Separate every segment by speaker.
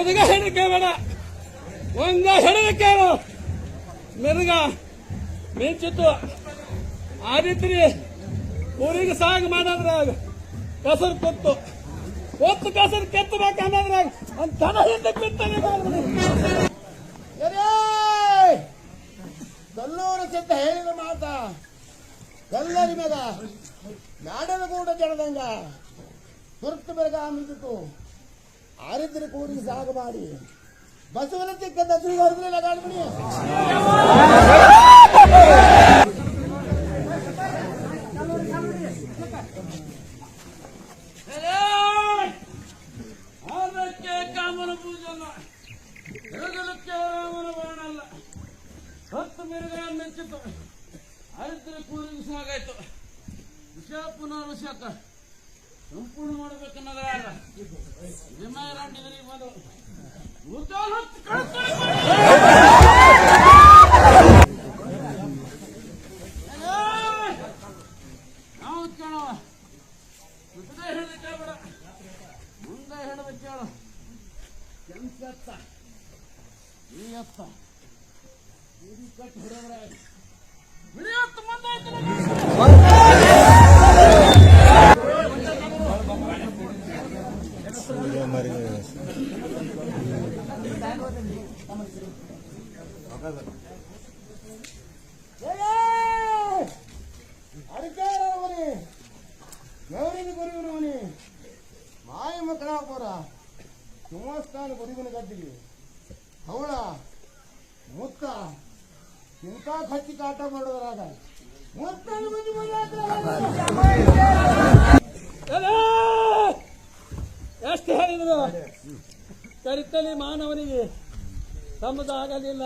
Speaker 1: ಹುದುಗ ಹೆಣಕ್ಕೆ ಬೇಡ. ಒಂದ ಹೆಣಕ್ಕೆ ಮಿರ್ಗ, ಮಿಂಚಿತ್ತು. ಆದಿತ್ರಿ, ಊರಿಗೆ ಸಾಗ ಮಾಡೋದ್ರಾಗ ಕಸರು ಕೊತ್ತು. ಕೊತ್ತು ಕಸರು ಕೆತ್ತಬೇಕು ಅನ್ನೋದ್ರಾಗ ಒಂದು ತನ ಹಿಂದಕ್ಕೆ
Speaker 2: ಕಲ್ಲೂರು ಸಿದ್ಧ ಹೇಳಿದ ಮಾತ. ಎಲ್ಲರಿ ಮೇಗ? ನಾಡದ ಕೂಡ ಜನದಂಗ ತುರ್ತು ಬೆಳಗ ಮಿಂದಿತು ಆರಿದ್ರೆ ಕೂಡಿಗೆ ಸಾಗ ಮಾಡಿ ಬಸವನ ಚಿಕ್ಕ ದಸರಿಗೆ ಹೊರಗಲಿಲ್ಲ ಗಾಡಿಬಿಡಿ
Speaker 1: ಆದಕ್ಕೆ ಕಾಮನ ಪೂಜಲ್ಲ ಹೆಗಲಕ್ಕೆ ರಾಮನ ಬಾಣಲ್ಲ ಹತ್ತು ಮೆರುಗ ಮೆಚ್ಚಿತು ಆರಿದ್ರೆ ಕೂರಿಗೆ ಸಾಗಾಯ್ತು ವಿಷಯ ಪುನಃ ವಿಷಯಕ್ಕ ಸಂಪೂರ್ಣ ಮಾಡ್ಬೇಕನ್ನೋದ್ರ ಮುಂದೆ ಹಿಡಿದು ಕೇಳಬೇಡ ಮುಂದೆ ಹಿಡಿದು ಕೇಳು ಕೆಂಪತ್ತ ಈ ಎತ್ತ ಇದು ಕಟ್ಟಿ ಹಿಡಿದ್ರೆ
Speaker 2: ಅಡಿಕೆರವನಿ ಗೌರಿನ ಗುರುವಿನವನಿ ಮಾಯ ಮಕ್ಕಳಾಪುರ ಸುಮಸ್ಥಾನ ಗುರುವಿನ ಗದ್ದಿಗೆ ಅವಳ ಮುತ್ತ ಇಂಥ ಖರ್ಚಿ ಕಾಟ ಮಾಡೋದ್ರಾಗ ಮುತ್ತನ ಮಂದಿ ಮನೆ
Speaker 1: ಎಷ್ಟು ಹೇಳಿದ್ರು ಕರಿತಲಿ ಮಾನವನಿಗೆ ತಮ್ಮದಾಗಲಿಲ್ಲ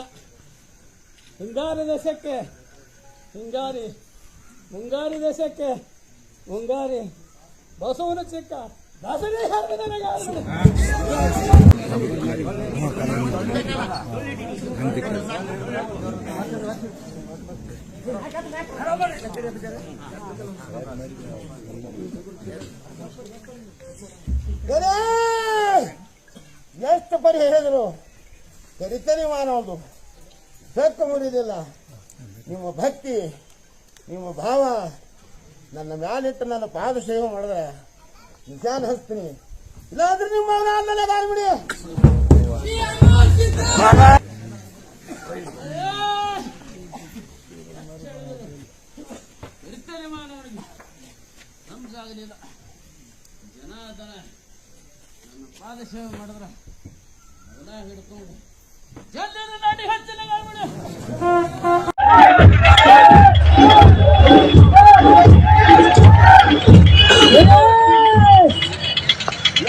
Speaker 1: ಹಿಂಗಾರಿ ದೇಶಕ್ಕೆ ಹಿಂಗಾರಿ ಮುಂಗಾರಿ ದೇಶಕ್ಕೆ ಮುಂಗಾರಿ ಬಸವನ ಚಿಕ್ಕ.
Speaker 2: ಗರೇ! ಎಷ್ಟು ಪರಿ ಹೇಳಿದ್ರು? ಕರಿತನೇ ಮಾನವದು. ಬೆಕ್ಕು ಮುರಿದಿಲ್ಲ. ನಿಮ್ಮ ಭಕ್ತಿ, ನಿಮ್ಮ ಭಾವ, ನನ್ನ ಮ್ಯಾಲಿಟ್ಟು ನನ್ನ ಪಾದ ಸೇವೆ ಮಾಡಿದ್ರೆ ನಿಜಾನ ಹಸ್ತೀನಿ. ಇಲ್ಲಾಂದ್ರೆ ನಿಮ್ಮ ಆದ್ಮೇಲೆ
Speaker 1: ಜನಾರ್ದನ ನನ್ನ ಪಾದ ಸೇವೆ ಮಾಡಿದ್ರ ಅದನ್ನ ಹಿಡ್ಕೊಂಡು ಜಲ್ದಿನ ನಾಟಿ ಹಚ್ಚಿನ ಮಾಡ್ಬಿಡು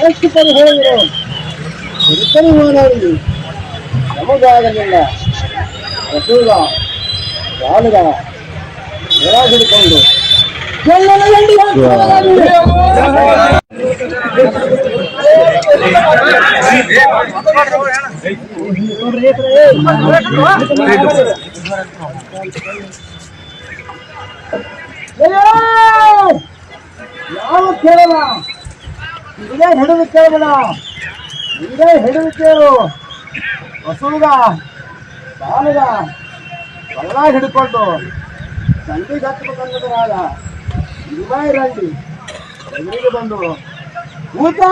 Speaker 2: ಎಷ್ಟು ಪರಿ ಹೇಳಿದ್ರು ಕರಿತನೆ ಮಾನವನಿಗೆ ನಮಗಾಗಲಿಲ್ಲ ರಸೂಲ ಬಾಲಗ ನೆಲ ಹಿಡ್ಕೊಂಡು ಎಲ್ಲರ ಗಂಡಿ ಹಾಕ್ತಾರೆ. ಯಾವ ಕೇಳಲ್ಲ? ಇದೇ ಹಿಡಿದು ಕೇಳಬೇಡ ಇದೇ ಹಿಡಿದು ಕೇಳು ಹಸುಗ ಬಾಲಗ ಎಲ್ಲ ಹಿಡ್ಕೊಂಡು ಸಂಡಿಗೆ ಇರುವಾಯಿ ರಂಡಿ ಎದುರಿಗೆ ಬಂದು. ಉತ್ತರ